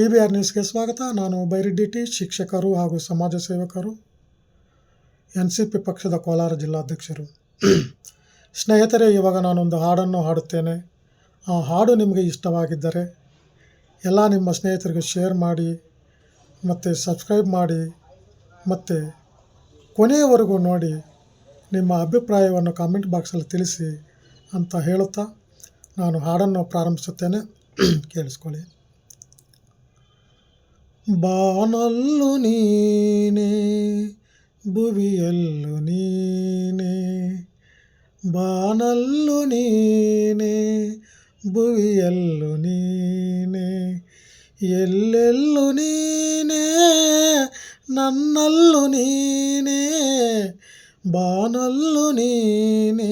T B R ನ್ಯೂಸ್ಗೆ ಸ್ವಾಗತ. ನಾನು ಬೈರೆಡ್ಡಿ ಟಿ ಶಿಕ್ಷಕರು ಹಾಗೂ ಸಮಾಜ ಸೇವಕರು, ಎನ್ ಸಿ ಪಿ ಪಕ್ಷದ ಕೋಲಾರ ಜಿಲ್ಲಾಧ್ಯಕ್ಷರು. ಸ್ನೇಹಿತರೆ, ಇವಾಗ ನಾನೊಂದು ಹಾಡನ್ನು ಹಾಡುತ್ತೇನೆ. ಆ ಹಾಡು ನಿಮಗೆ ಇಷ್ಟವಾಗಿದ್ದರೆ ಎಲ್ಲ ನಿಮ್ಮ ಸ್ನೇಹಿತರಿಗೆ ಶೇರ್ ಮಾಡಿ, ಮತ್ತು ಸಬ್ಸ್ಕ್ರೈಬ್ ಮಾಡಿ, ಮತ್ತು ಕೊನೆಯವರೆಗೂ ನೋಡಿ ನಿಮ್ಮ ಅಭಿಪ್ರಾಯವನ್ನು ಕಾಮೆಂಟ್ ಬಾಕ್ಸಲ್ಲಿ ತಿಳಿಸಿ ಅಂತ ಹೇಳುತ್ತಾ ನಾನು ಹಾಡನ್ನು ಪ್ರಾರಂಭಿಸುತ್ತೇನೆ. ಕೇಳಿಸ್ಕೊಳ್ಳಿ. ಬಾನಲ್ಲು ನೀನೆ ಭುವಿಯಲ್ಲು ನೀನೆ ಬಾನಲ್ಲು ನೀನೆ ಭುವಿಯಲ್ಲು ನೀನೆ ಎಲ್ಲೆಲ್ಲು ನೀನೆ ನನ್ನಲ್ಲು ನೀನೆ ಬಾನಲ್ಲು ನೀನೆ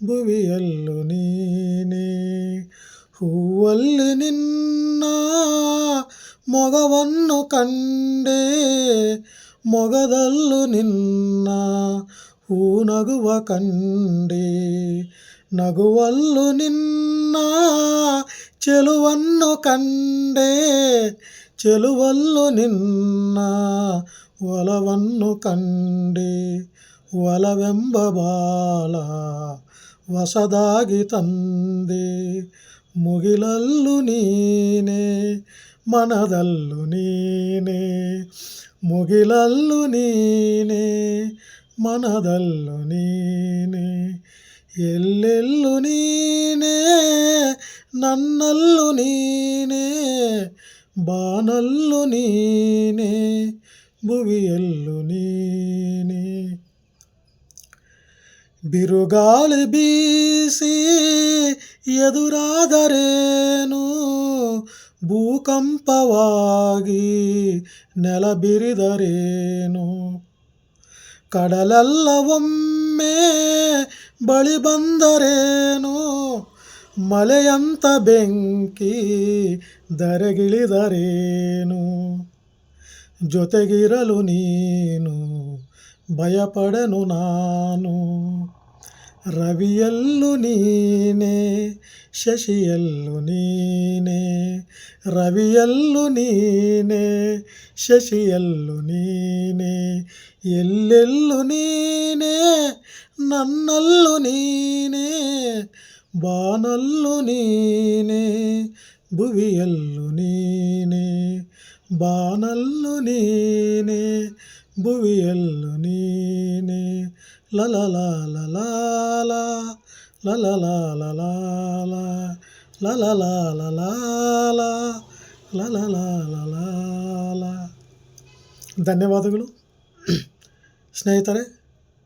ಭುವಿಯಲ್ಲು ನೀನೆ ಹೂವಲ್ಲಿ ನಿನ್ನ ಮೊಗವನ್ನು ಕಂಡೆ ಮೊಗದಲ್ಲೂ ನಿನ್ನ ಹೂ ನಗುವ ಕಂಡೆ ನಗುವಲ್ಲು ನಿನ್ನ ಚೆಲುವನ್ನು ಕಂಡೆ ಚೆಲುವಲ್ಲು ನಿನ್ನ ಒಲವನ್ನು ಕಂಡೆ ಒಲವೆಂಬ ಬಾಲ ಹೊಸದಾಗಿ ತಂದೆ ಮುಗಿಲಲ್ಲು ನೀನೆ ಮನದಲ್ಲೂ ನೀನೇ, ಮುಗಿಲಲ್ಲೂ ನೀನೇ, ಮನದಲ್ಲೂ ನೀನೇ, ಎಲ್ಲೆಲ್ಲೂ ನೀನೇ, ನನ್ನಲ್ಲೂ ನೀನೇ, ಬಾನಲ್ಲೂ ನೀನೇ, ಭುವಿಯಲ್ಲೂ ನೀನೇ. ಬಿರುಗಾಳಿ ಬೀಸಿ ಎದುರಾದರೇನು? ಭೂಕಂಪವಾಗಿ ನೆಲಬಿರಿದರೇನು ಕಡಲೆಲ್ಲ ಒಮ್ಮೆ ಬಳಿ ಬಂದರೇನು? ಮಳೆಯಂತ ಬೆಂಕಿ ದರೆಗಿಳಿದರೇನು ಜೊತೆಗಿರಲು ನೀನು ಭಯಪಡನು ನಾನು. ರವಿಯಲ್ಲು ನೀನೆ ಶಶಿಯಲ್ಲು ನೀನೆ ರವಿಯಲ್ಲು ನೀನೆ ಶಶಿಯಲ್ಲು ನೀನೆ ಎಲ್ಲೆಲ್ಲು ನೀನೆ ನನ್ನಲ್ಲು ನೀನೆ ಬಾನಲ್ಲು ನೀನೆ ಭುವಿಯಲ್ಲು ನೀನೆ ಬಾನಲ್ಲು ನೀನೆ ಭುವಿಯಲ್ಲು ನೀನೆ ಲಲ ಲಾಲ ಲಾಲ ಲಲ ಧನ್ಯವಾದಗಳು ಸ್ನೇಹಿತರೆ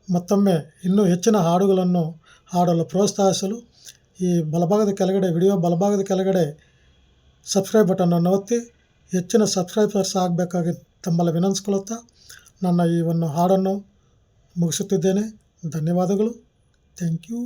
ಮತ್ತೊಮ್ಮೆ ಇನ್ನೂ ಹೆಚ್ಚಿನ ಹಾಡುಗಳನ್ನು ಹಾಡಲು ಪ್ರೋತ್ಸಾಹಿಸಲು ಈ ಬಲಭಾಗದ ಕೆಳಗಡೆ ವಿಡಿಯೋ ಬಲಭಾಗದ ಕೆಳಗಡೆ ಸಬ್ಸ್ಕ್ರೈಬ್ ಬಟನನ್ನು ಒತ್ತಿ ಹೆಚ್ಚಿನ ಸಬ್ಸ್ಕ್ರೈಬರ್ಸ್ ಆಗಬೇಕಾಗಿ ತಮ್ಮಲ್ಲಿ ವಿನಂತಿಸ್ಕೊಳ್ಳುತ್ತಾ ನನ್ನ ಈ ಒಂದು ಹಾಡನ್ನು ಮುಗಿಸುತ್ತಿದ್ದೇನೆ. ಧನ್ಯವಾದಗಳು. Thank you.